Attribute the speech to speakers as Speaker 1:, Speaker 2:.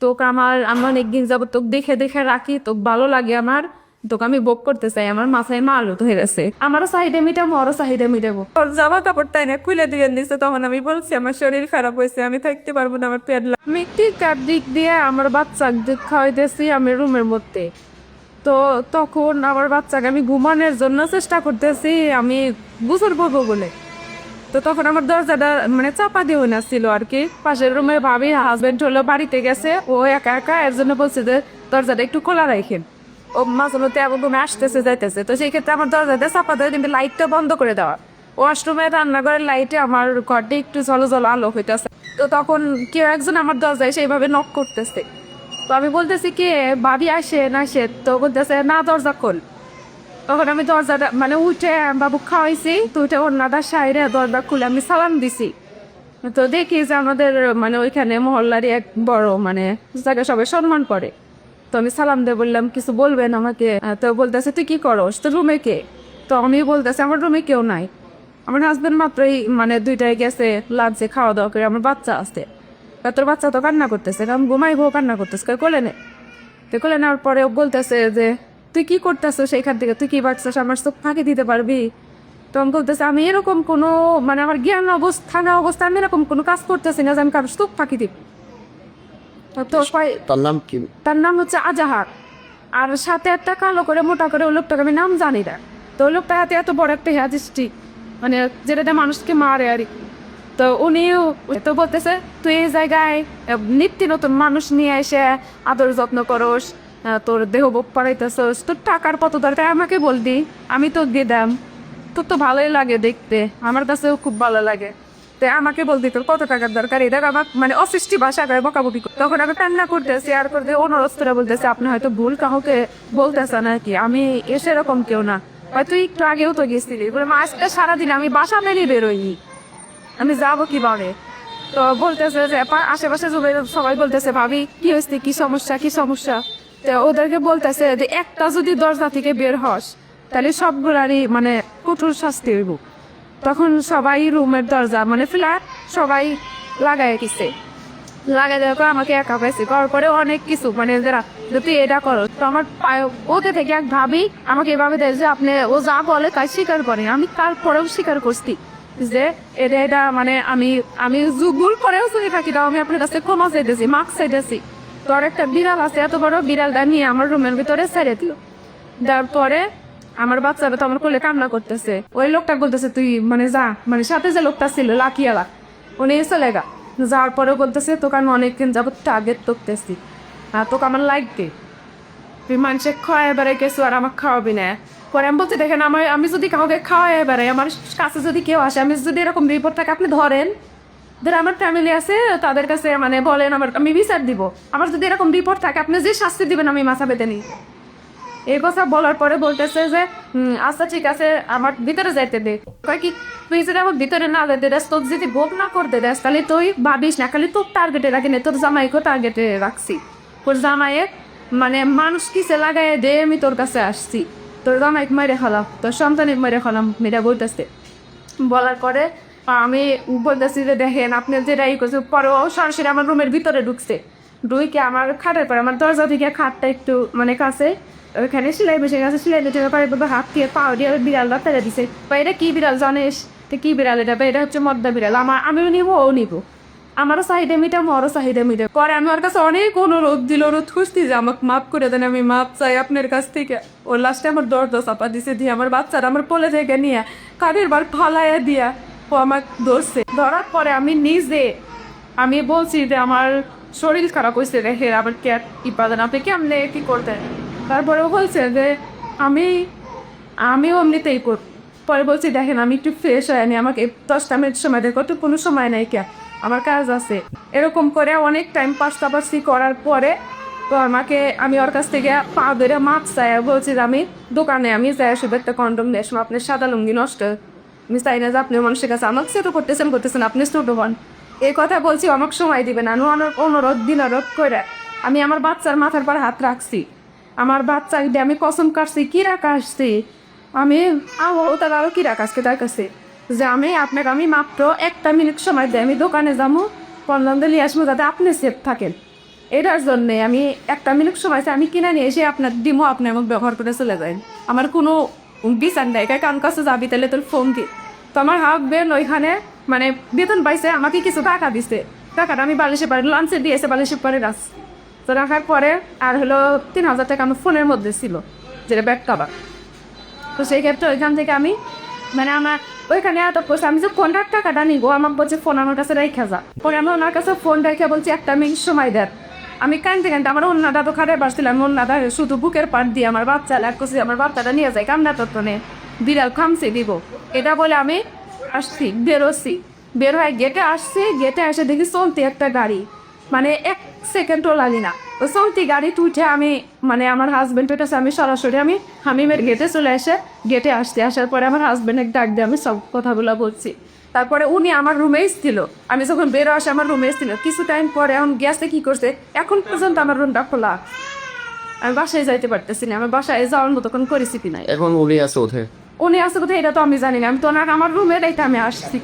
Speaker 1: তোকে আমার আমি অনেকদিন যাব তোকে দেখে দেখে রাখি তোকে ভালো লাগে আমার। তোকে আমি ভোগ করতে চাই আমার মাথায় মালও হয়ে গেছে। আমারও চাহিদা মিটাবো আরও চাহিদা মিটাবো।
Speaker 2: ওর জামা কাপড় তাই না খুলে দিয়ে দিছে তখন আমি বলছি আমার শরীর খারাপ হয়েছে আমি থাকতে পারব না আমার পেট লাগ-
Speaker 1: আমি টিকার দিক দিয়ে আমার বাচ্চা বাচ্চাকে খাওয়াইতেছি আমি রুমের মধ্যে। তো তখন আমার বাচ্চাকে আমি ঘুমানোর জন্য চেষ্টা করতেছি আমি গুছর করব বলে। তো তখন আমার দরজাটা মানে চাপা দিয়ে ছিল আর কি। পাশের রুমে ভাবি হাজবেন্ড হলো বাড়িতে গেছে, ও একা একা, এর জন্য বলছে যে দরজাটা একটু খোলা রাখেন। ও মাঝে মধ্যে এমন রুমে আসতেছে, যাইতেছে। তো সেই ক্ষেত্রে আমার দরজাটা চাপা দেয় কিন্তু লাইটটা বন্ধ করে দেওয়া। ওয়াশরুমে রান্নাঘরের লাইটে আমার ঘরটা একটু জল জলো আলো হইতেছে। তো তখন কেউ একজন আমার দরজায় সেইভাবে নক করতেছে। তো আমি বলতেছি, কে? ভাবি আসে না আসে তো বলতেছে, না, দরজা খোল। তখন আমি দরজাটা মানে উঠে বাবু খাওয়াইছি, তো উঠে অন্যটা সাইডে দরজা খুলে আমি সালাম দিছি। তো দেখি যে আমাদের মানে ওইখানে মহল্লারই এক বড় মানে জায়গায় সবাই সম্মান করে। তো আমি সালাম দিয়ে বললাম, কিছু বলবেন আমাকে? তো বলতেছে, তুই কি করস? তো রুমে কে? তো আমি বলতেছি, আমার রুমে কেউ নাই। আমার হাজবেন্ড মাত্রই মানে দুইটায় গেছে লাঞ্চে খাওয়া দাওয়া করে, আমার বাচ্চা আছে। তা তোর বাচ্চা তো কান্না করতেছে আমি ঘুমাইবো, কান্না করতেছে কোলে নে? তো কোলে নেওয়ার পরে বলতেছে যে তুই কি করতেছো সেইখান থেকে? তুই কি বাচ্চাস আমার চোখ ফাঁকি দিতে পারবি? তো আমি বলতেছে আমি এরকম কোনো মানে আমার জ্ঞান অবস্থা থাকা অবস্থা আমি এরকম কোনো কাজ করতেছি না যে আমি কারোর চোখ ফাঁকি দিব। তো
Speaker 3: তার নাম কি?
Speaker 1: তার নাম হচ্ছে আজাহার। আর সাথে একটা কালো করে মোটা করে ওই লোকটাকে আমি নাম জানি না। তো ওই লোকটা হাতে এত বড় একটা হ্যাজিস্টি মানে যেটাতে মানুষকে মারে আর তো উনিও তো বলতেছে তুই এই জায়গায় নিত্য নতুন মানুষ নিয়ে এসে আদর যত্ন করস তোর দেহ বোক পড়াইতেছস, তোর টাকার কত দরকার? আমাকে বলদি আমি তো দিদাম তোর তো ভালোই লাগে দেখতে, আমার কাছেও খুব ভালো লাগে। তো আমাকে বলতি তোর কত টাকার দরকার? এটা আমার মানে অসৃষ্টি ভাষা করে বকাবকি। তখন আমি কান্না করতেছি, আর করতে অনুরোধ করে বলতেছি, আপনি হয়তো ভুল কাউকে বলতেছেন আর কি আমি এসে এরকম কেউ না। হয়তো একটু আগেও তো গেছিলি। বলে, মা, আজকে সারাদিন আমি বাসা মেরে বেরোইনি। আমি যাব কীভাবে? তো বলতেছে যে আশেপাশে সবাই বলতেছে, ভাবি, কি হয়েছে? কি সমস্যা? কি সমস্যা ওদেরকে বলতেছে যে একটা যদি দরজা থেকে বের হস, তাহলে সবগুলারই মানে কঠোর শাস্তি হইব। তখন সবাই রুমের দরজা মানে ফ্ল্যাট সবাই লাগাই গেছে লাগাই দেওয়ার পর আমাকে একা পাইছে। করার পরে অনেক কিছু মানে যারা, যে তুই এটা করো, তো আমার ওকে থেকে এক ভাবি আমাকে এভাবে দেয় যে আপনি, ও যা বলে তাই স্বীকার করে। আমি তারপরেও স্বীকার করছি যে এটা এটা মানে আমি আমি জুগুল করেও চলে থাকি, তাও আমি আপনার কাছে ক্ষমা চাইতেছি মাস্ক চাইতেছি। তোর একটা বিড়াল আছে, এত বড় বিড়ালটা নিয়ে আমার রুমের ভিতরে ছেড়ে দিল। তারপরে আমার বাচ্চারা তো আমার কোলে কান্না করতেছে। ওই লোকটা বলতেছে, তুই মানে যা মানে সাথে যে লোকটা ছিল, লাকিয়ালা, উনি চলে গা। যাওয়ার পরেও বলতেছে, তোকে আমি অনেকদিন যাবত টার্গেট করতেছি। আর তোকে আমার লাগবে তুই মানুষের খাওয়াই বেড়াই গেছো আর আমার খাওয়াবি না। পরে আমি বলছি, দেখেন আমার আমি যদি কাউকে খাওয়াই বেড়াই, আমার কাছে যদি কেউ আসে, আমি যদি এরকম বিপদ থাকে, আপনি ধরেন ধর আমার ফ্যামিলি আছে, তাদের কাছে মানে বলেন আমার আমি বিচার দিব। আমার যদি এরকম বিপদ থাকে, আপনি যে শাস্তি দিবেন আমি মাথা পেতে নিই। এই কথা বলার পরে বলতেছে যে আচ্ছা ঠিক আছে, আমার ভিতরে যাইতে দে। কয় কি, তুই যদি আমার ভিতরে না যাইতে দেস, তোর যদি ভোগ না করতে দেস, তাহলে তুই ভাবিস না, খালি তোর টার্গেটে রাখি না, তোর জামাইকেও টার্গেটে রাখছি। তোর জামাইয়ে মানে মানুষ কিসে লাগাই দে, আমি তোর কাছে আসছি। তোর জামাইক মেরে খালাম তোর সন্তানের মেরে খালাম মেয়েটা বলতেছে। বলার পরে আমি বলতেছি যে দেখেন, আপনি যেটা ই করছে পরে ও সরাসরি আমার রুমের ভিতরে ঢুকছে। ঢুকে আমার খাটের পরে, আমার দরজা থেকে খাটটা একটু মানে কাছে, ওইখানে সেলাই বসে গেছে সেলাই বসে পরে হাত দিয়ে পাও দিয়ে বিড়ালটা ফেলে দিছে। বা এটা কি বিড়াল জানিস? তো কি বিড়াল এটা? এটা হচ্ছে মদ্দা বিড়াল। আমার আমিও নিবো, ও নিবো। আমারও চাহিদা মিটাম, ওরও চাহিদা মিটাম। পরে আমি ওর কাছে অনেক অনুরোধ দিল অনুরোধ খুঁজছি যে আমাকে মাফ করে দেন, আমি মাপ চাই আপনার কাছ থেকে। ও লাস্টে আমার দরজা চাপা দিছে, দিয়ে আমার বাচ্চারা আমার কোলে থেকে নিয়ে কাঠের বার ফালাইয়া দিয়া ও আমাকে ধরছে। ধরার পরে আমি নিজে, আমি বলছি যে আমার শরীর খারাপ হয়েছে রেখে আবার কে ই পাবেন আপনি কেমনে কি করতেন? তারপরে বলছে যে আমি, আমিও এমনিতেই কর, পরে বলছি, দেখেন আমি একটু ফ্রেশ হয়ে আনি আমাকে দশটা মিনিট সময় দেখো তো কোনো সময় নাই কে, আমার কাজ আছে। এরকম করে অনেক টাইম পাশাপাশি করার পরে তো আমাকে, আমি ওর কাছ থেকে পা ধরে মাছ চাই বলছি যে আমি দোকানে আমি যাই, শুধু একটা কন্ডম নিয়ে আসব আপনার সাদা লুঙ্গি নষ্ট আমি চাই না যে আপনি মানুষের কাছে আমাকে সেটা করতেছেন করতেছেন আপনি ছোট হন এই কথা বলছি আমাকে সময় দিবেন আমি অনু- অনুরোধ দিনারোধ করে আমি আমার বাচ্চার মাথার পর হাত রাখছি। আমার বাচ্চা দিয়ে আমি কসম কাটছি, কি রাখা আসছি? আমি আও তার আরও কি রাখা আজকে তার কাছে? যে আমি আপনাকে, আমি মাত্র একটা মিনিট সময় দেয় আমি দোকানে যাব পনেরো দিন আসব যাতে আপনি সেফ থাকেন। এটার জন্যে আমি একটা মিনিট সময় আমি কিনে নিয়ে এসে আপনার ডিমো আপনার মুখ ব্যবহার করে চলে যাই। আমার কোনো বিচার নেই। কারণ কাছে যাবি তাহলে তোর ফোন দি। তো আমার হাজবেন্ড ওইখানে মানে বেতন পাইছে, আমাকে কিছু টাকা দিছে। টাকাটা আমি বালিশে পারে লাঞ্চে দিয়েছে বালিশে পরে রাখ তো রাখার পরে আর হলো তিন হাজার টাকা আমার ফোনের মধ্যে ছিল যেটা ব্যাগ কাবার তো সেই ক্ষেত্রে ওইখান থেকে আমি মানে আমার ওইখানে এত করছে আমি যে কোনটার টাকাটা নিব আমার বলছে ফোন আমার কাছে রেখে যা। পরে আমি ওনার কাছে ফোন রেখে বলছি, একটা মিনিট সময় দেন আমি কানতে কানতে আমার অন্যটা তো খারাপ আসছিলাম অন্যটা শুধু বুকের পাট দিয়ে আমার বাচ্চা লাগ করছি আমার বাচ্চাটা নিয়ে যায় কান্না তত্ত্বনে বিড়াল খামছে দিব। এটা বলে আমি আসছি বেরোছি বের হয়ে গেটে আসছি গেটে এসে দেখি চলতি একটা গাড়ি। মানে এক সেকেন্ডও লাগি না। তো চলতি গাড়ি উঠে আমি মানে আমার হাজবেন্ড পেটেছে আমি সরাসরি আমি হামিমের গেটে চলে এসে গেটে আসতে আসার পরে আমার হাজবেন্ডের ডাক দিয়ে আমি সব কথাগুলো বলছি। তারপরে উনি আমার রুমে এসেছিল। আমি যখন বেরো আসে আমার রুমে ছিল কিছু টাইম পরে এখন গ্যাসে কি করছে? এখন পর্যন্ত আমার রুমটা খোলা। আমি বাসায় যাইতে পারতেছি না। আমি বাসায় যাওয়ার মতো কোন পরিস্থিতি নাই।
Speaker 3: এখন উনি আছে ওঠে
Speaker 1: উনি আছে কোথায় এটা তো আমি জানি না। আমি তো ওনার আমার রুমে এটা আমি আসছি।